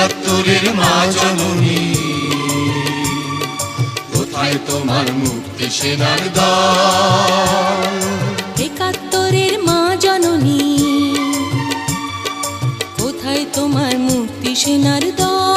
একাত্তরের মা জননী। কোথায় তোমার মুক্তি সেনার দল একাত্তরের মা জননী। কোথায় তোমার মুক্তি সেনার দল